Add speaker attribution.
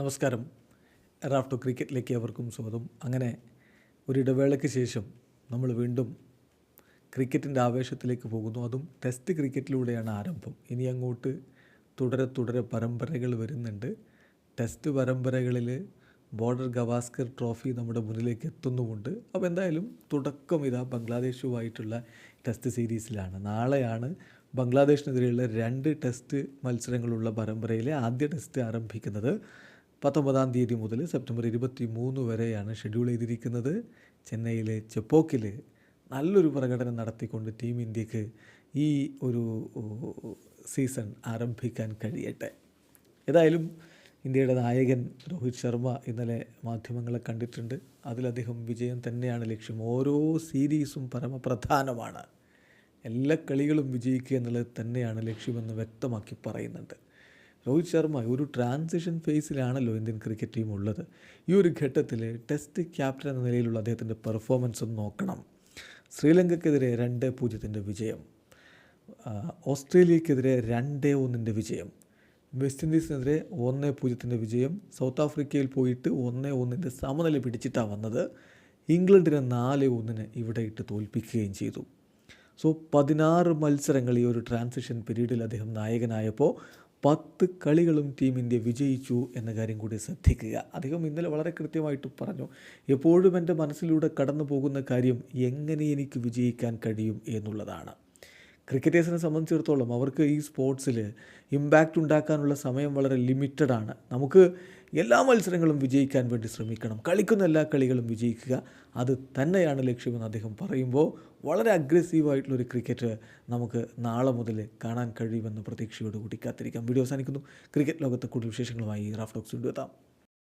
Speaker 1: നമസ്കാരം. റാഫ്റ്റോ ക്രിക്കറ്റിലേക്ക് അവർക്കും സ്വാഗതം. അങ്ങനെ ഒരിടവേളയ്ക്ക് ശേഷം നമ്മൾ വീണ്ടും ക്രിക്കറ്റിന്റെ ആവേശത്തിലേക്ക് പോകുന്നു. അതും ടെസ്റ്റ് ക്രിക്കറ്റിലൂടെയാണ് ആരംഭം. ഇനി അങ്ങോട്ട് തുടരെ തുടരെ പരമ്പരകൾ വരുന്നുണ്ട്. ടെസ്റ്റ് പരമ്പരകളിൽ ബോർഡർ ഗവാസ്കർ ട്രോഫി നമ്മുടെ മുന്നിലേക്ക് എത്തുന്നുമുണ്ട്. അപ്പോൾ എന്തായാലും തുടക്കം ഇതാ ബംഗ്ലാദേശുമായിട്ടുള്ള ടെസ്റ്റ് സീരീസിലാണ്. നാളെയാണ് ബംഗ്ലാദേശിനെതിരെയുള്ള രണ്ട് ടെസ്റ്റ് മത്സരങ്ങളുള്ള പരമ്പരയിലെ ആദ്യ ടെസ്റ്റ് ആരംഭിക്കുന്നത്. പത്തൊമ്പതാം തീയതി മുതൽ സെപ്റ്റംബർ ഇരുപത്തി മൂന്ന് വരെയാണ് ഷെഡ്യൂൾ ചെയ്തിരിക്കുന്നത്. ചെന്നൈയിലെ ചെപ്പോക്കിൽ നല്ലൊരു പ്രകടനം നടത്തിക്കൊണ്ട് ടീം ഇന്ത്യയ്ക്ക് ഈ ഒരു സീസൺ ആരംഭിക്കാൻ കഴിയട്ടെ. ഏതായാലും ഇന്ത്യയുടെ നായകൻ രോഹിത് ശർമ്മ ഇന്നലെ മാധ്യമങ്ങളെ കണ്ടിട്ടുണ്ട്. അതിലദ്ദേഹം വിജയം തന്നെയാണ് ലക്ഷ്യം. ഓരോ സീരീസും പരമപ്രധാനമാണ്. എല്ലാ കളികളും വിജയിക്കുക എന്നുള്ളത് തന്നെയാണ് ലക്ഷ്യമെന്ന് വ്യക്തമാക്കി പറയുന്നുണ്ട്. രോഹിത് ശർമ്മ ഒരു ട്രാൻസിഷൻ ഫേസിലാണല്ലോ ഇന്ത്യൻ ക്രിക്കറ്റ് ടീം ഉള്ളത്. ഈ ഒരു ഘട്ടത്തിൽ ടെസ്റ്റ് ക്യാപ്റ്റൻ എന്ന നിലയിലുള്ള അദ്ദേഹത്തിന്റെ പെർഫോമൻസും നോക്കണം. ശ്രീലങ്കയ്ക്കെതിരെ രണ്ട് പൂജ്യത്തിന്റെ വിജയം. ഓസ്ട്രേലിയക്കെതിരെ രണ്ട് ഒന്നിന്റെ വിജയം. വെസ്റ്റ് ഇൻഡീസിനെതിരെ ഒന്ന് പൂജ്യത്തിന്റെ വിജയം. സൗത്ത് ആഫ്രിക്കയിൽ പോയിട്ട് ഒന്ന് ഒന്നിന്റെ സമനില പിടിച്ചിട്ടാണ് വന്നത്. ഇംഗ്ലണ്ടിനെ നാല് ഒന്നിന് ഇവിടെ ഇട്ട് തോൽപ്പിക്കുകയും ചെയ്തു. സോ പതിനാറ് മത്സരങ്ങൾ ഈ ഒരു ട്രാൻസിഷൻ പീരീഡിൽ അദ്ദേഹം നായകനായപ്പോൾ പത്ത് കളികളും ടീം ഇന്ത്യ വിജയിച്ചു എന്ന കാര്യം കൂടി ശ്രദ്ധിക്കുക. അദ്ദേഹം ഇന്നലെ വളരെ കൃത്യമായിട്ട് പറഞ്ഞു എപ്പോഴും എന്റെ മനസ്സിലൂടെ കടന്നു പോകുന്ന കാര്യം എങ്ങനെ എനിക്ക് വിജയിക്കാൻ കഴിയും എന്നുള്ളതാണ്. ക്രിക്കറ്റേഴ്സിനെ സംബന്ധിച്ചിടത്തോളം അവർക്ക് ഈ സ്പോർട്സിൽ ഇമ്പാക്റ്റ് ഉണ്ടാക്കാനുള്ള സമയം വളരെ ലിമിറ്റഡ് ആണ്. നമുക്ക് എല്ലാ മത്സരങ്ങളും വിജയിക്കാൻ വേണ്ടി ശ്രമിക്കണം. കളിക്കുന്ന എല്ലാ കളികളും വിജയിക്കുക. അത് തന്നെയാണ് ലക്ഷ്യമെന്ന് അദ്ദേഹം പറയുമ്പോൾ വളരെ അഗ്രസീവായിട്ടുള്ളൊരു ക്രിക്കറ്റ് നമുക്ക് നാളെ മുതൽ കാണാൻ കഴിയുമെന്ന പ്രതീക്ഷയോടുകൂടി കാത്തിരിക്കാം. വീഡിയോ അവസാനിക്കുന്നു. ക്രിക്കറ്റ് ലോകത്തെ കൂടുതൽ വിശേഷങ്ങളുമായി റാഫ്റ്റോക്സ് കൊണ്ടുവെത്താം